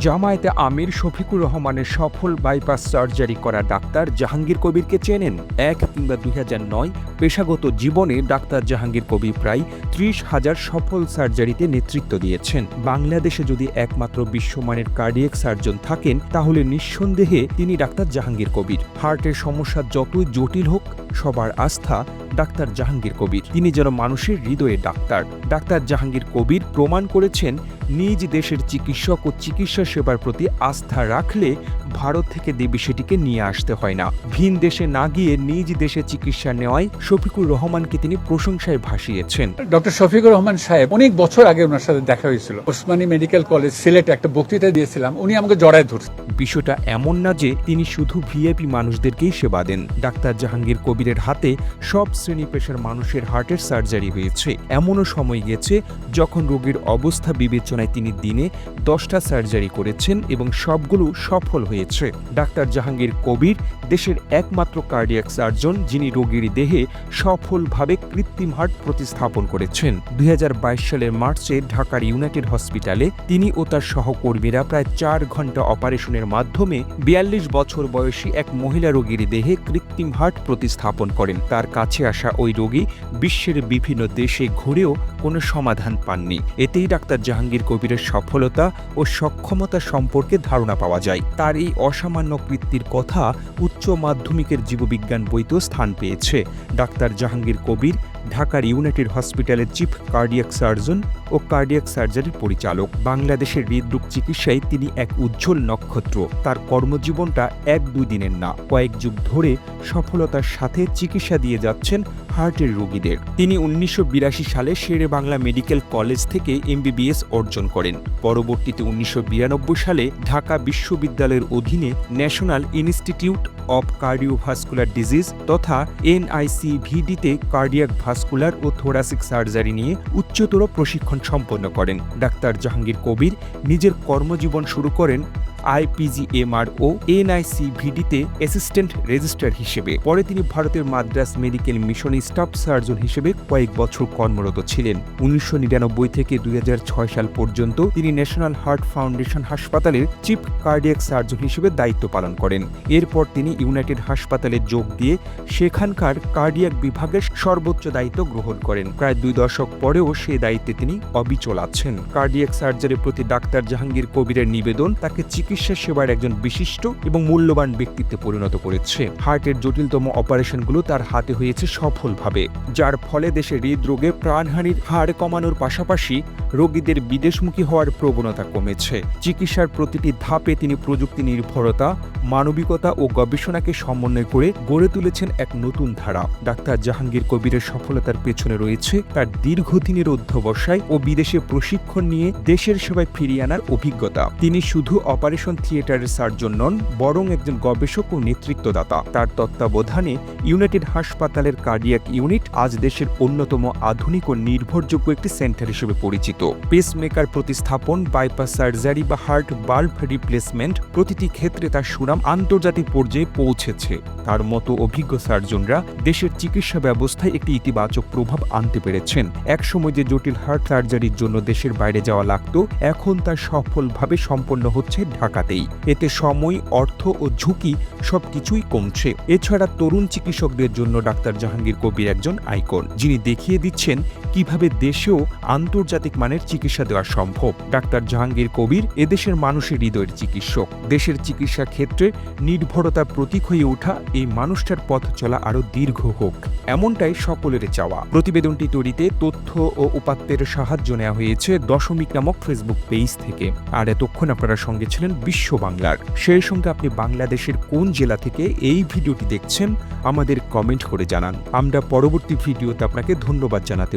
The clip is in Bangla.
জামায়াতে আমির শফিকুর রহমানের সফল বাইপাস সার্জারি করা ডাক্তার জাহাঙ্গীর কবিরকে চেনেন। এক কিংবা দুই নয় পেশাগত জীবনে ডাক্তার জাহাঙ্গীর কবির প্রায় ত্রিশ হাজার সফল সার্জারিতে নেতৃত্ব দিয়েছেন। বাংলাদেশে যদি একমাত্র বিশ্বমানের কার্ডিয়াক সার্জন থাকেন, তাহলে নিঃসন্দেহে তিনি ডাক্তার জাহাঙ্গীর কবির। হার্টের সমস্যা যতই জটিল হোক সবার আস্থা ডাক্তার জাহাঙ্গীর কবির। তিনি যেন মানুষের হৃদয়ে ডাক্তার। ডাক্তার জাহাঙ্গীর কবির প্রমাণ করেছেন নিজ দেশের চিকিৎসক ও চিকিৎসা সেবার প্রতি আস্থা রাখলে ভারত থেকে দেবী সেটিকে নিয়ে আসতে হয় না। ভিন দেশে না গিয়ে নিজ দেশে চিকিৎসা নেওয়ায় শফিকুর রহমানকে তিনি প্রশংসায় ভাসিয়েছেন। ডক্টর শফিকুর রহমান সাহেব অনেক বছর আগে ওনার সাথে দেখা হয়েছিল। ওসমানী মেডিকেল কলেজ সিলেটে একটা বক্তৃতা দিয়েছিলাম উনি আমাকে জড়ায় ধরছেন বিষয়টা এমন না যে তিনি শুধু ভিআইপি মানুষদেরকেই সেবা দেন। ডাক্তার জাহাঙ্গীর কবিরের হাতে সব শ্রেণি পেশার মানুষের হার্টের সার্জারি হয়েছে। এমনও সময় গেছে যখন রোগীর অবস্থা বিবেচনায় তিনি দিনে দশটা সার্জারি করেছেন এবং সবগুলো সফল হয়েছে। ডাক্তার জাহাঙ্গীর কবির দেশের একমাত্র কার্ডিয়াক সার্জন যিনি রোগীর দেহে সফলভাবে কৃত্রিম হার্ট প্রতিস্থাপন করেছেন। দুই হাজার বাইশ সালের মার্চে ঢাকার ইউনাইটেড হসপিটালে তিনি ও তার সহকর্মীরা প্রায় চার ঘণ্টা অপারেশনের মাধ্যমে বিয়াল্লিশ বছর বয়সী এক মহিলা রোগীর দেহে কৃত্রিম হার্ট প্রতিস্থাপন করেন। তার কাছে আসা ওই রোগী বিশ্বের বিভিন্ন দেশে ঘুরেও কোনো সমাধান পাননি। এতেই ডাক্তার জাহাঙ্গীর কবিরের সফলতা ও সক্ষমতা সম্পর্কে ধারণা পাওয়া যায়। তার এই অসামান্য কৃত্তির কথা উচ্চ মাধ্যমিকের জীববিজ্ঞান বইতেও স্থান পেয়েছে। ডাক্তার জাহাঙ্গীর কবির ঢাকার ইউনাইটেড হসপিটালের চিফ কার্ডিয়াক সার্জন ও কার্ডিয়াক সার্জারির পরিচালক। বাংলাদেশের হৃদরোগ চিকিৎসায় তিনি এক উজ্জ্বল নক্ষত্র। তার কর্মজীবনটা এক দুই দিনের না, কয়েক যুগ ধরে সফলতার সাথে চিকিৎসা দিয়ে যাচ্ছেন হার্টের রোগীদের। তিনি উনিশশো বিরাশি সালে শেরে বাংলা মেডিকেল কলেজ থেকে এমবিবিএস অর্জন করেন। পরবর্তীতে উনিশশো বিরানব্বই সালে ঢাকা বিশ্ববিদ্যালয়ের অধীনে national institute of cardiovascular disease তথা এনআইসিভিডিতে কার্ডিয়াক ভাস্কুলার ও থোরাসিক সার্জারি নিয়ে উচ্চতর প্রশিক্ষণ সম্পন্ন করেন। ডাক্তার জাহাঙ্গীর কবির নিজের কর্মজীবন শুরু করেন আইপিজিএমআর ও এনআইসিভিডিতে অ্যাসিস্ট্যান্ট রেজিস্ট্রার হিসেবে। পরে তিনি ভারতের মাদ্রাস মেডিকেল মিশনে স্টাফ সার্জন হিসেবে কয়েক বছর কর্মরত ছিলেন। উনিশশো নিরানব্বই থেকে দুই হাজার ছয় সাল পর্যন্ত তিনি ন্যাশনাল হার্ট ফাউন্ডেশন হাসপাতালের চিফ কার্ডিয়াক সার্জন হিসেবে দায়িত্ব পালন করেন। এরপর তিনি ইউনাইটেড হাসপাতালে যোগ দিয়ে সেখানকার কার্ডিয়াক বিভাগের সর্বোচ্চ দায়িত্ব গ্রহণ করেন। প্রায় দুই দশক পরেও সে দায়িত্বে তিনি অবিচল আছেন। কার্ডিয়াক সার্জারির প্রতি ডাক্তার জাহাঙ্গীর কবিরের নিবেদন তাকে চিকিৎসা সেবার একজন বিশিষ্ট এবং মূল্যবান ব্যক্তিত্বে পরিণত করেছে। হার্টের জটিলতম অপারেশনগুলো তার হাতে হয়েছে সফলভাবে, যার ফলে দেশে হৃদরোগে প্রাণহানির হার কমানোর পাশাপাশি রোগীদের বিদেশমুখী হওয়ার প্রবণতা কমেছে। চিকিৎসার প্রতিটি ধাপে তিনি প্রযুক্তি নির্ভরতা, মানবিকতা ও গবেষণাকে সমন্বয় করে গড়ে তুলেছেন এক নতুন ধারা। ডাক্তার জাহাঙ্গীর কবিরের সফলতার পেছনে রয়েছে তার দীর্ঘদিনের অধ্যবসায় ও বিদেশে প্রশিক্ষণ নিয়ে দেশের সেবায় ফিরিয়ে আনার অভিজ্ঞতা। তিনি শুধু অপারেশন থিয়েটারের সার্জন নন বরং একজন গবেষক ও নেতৃত্বদাতা। তার তত্ত্বাবধানে ইউনাইটেড হাসপাতালের কার্ডিয়াক ইউনিট আজ দেশের অন্যতম আধুনিক ও নির্ভরযোগ্য একটি সেন্টার হিসেবে পরিচিত। পেসমেকার প্রতিস্থাপন, বাইপাস সার্জারি বা হার্ট বাল্ব রিপ্লেসমেন্ট প্রতিটি ক্ষেত্রে তার সুনাম আন্তর্জাতিক পর্যায়ে পৌঁছেছে। তার মতো অভিজ্ঞ সার্জনরা দেশের চিকিৎসা ব্যবস্থায় একটি ইতিবাচক প্রভাব আনতে পেরেছেন। একসময় যে জটিল হার্ট সার্জারির জন্য দেশের বাইরে যাওয়া লাগত, এখন তা সফলভাবে সম্পন্ন হচ্ছে ঢাকাতেই। এতে সময়, অর্থ ও ঝুঁকি সবকিছুই কমছে। এছাড়া তরুণ চিকিৎসকদের জন্য ডাক্তার জাহাঙ্গীর কবির একজন আইকন, যিনি দেখিয়ে দিচ্ছেন কীভাবে দেশেও আন্তর্জাতিক মানের চিকিৎসা দেওয়া সম্ভব? ডাক্তার জাহাঙ্গীর কবির এদেশের মানুষের হৃদয়ের চিকিৎসক। দেশের চিকিৎসা ক্ষেত্রে নির্ভরতা প্রতীক হয়ে ওঠা এই মানুষটার পথ চলা আরও দীর্ঘ হোক, এমনটাই সকলের চাওয়া। প্রতিবেদনটি তৈরিতে তথ্য ও উপাত্তের সাহায্য নেওয়া হয়েছে দশমিক নামক ফেসবুক পেজ থেকে। আর এতক্ষণ আপনারা সঙ্গে ছিলেন বিশ্ব বাংলার। সেই সঙ্গে আপনি বাংলাদেশের কোন জেলা থেকে এই ভিডিওটি দেখছেন, আমাদের কমেন্ট করে জানান। আমরা পরবর্তী ভিডিওতে আপনাকে ধন্যবাদ জানাতে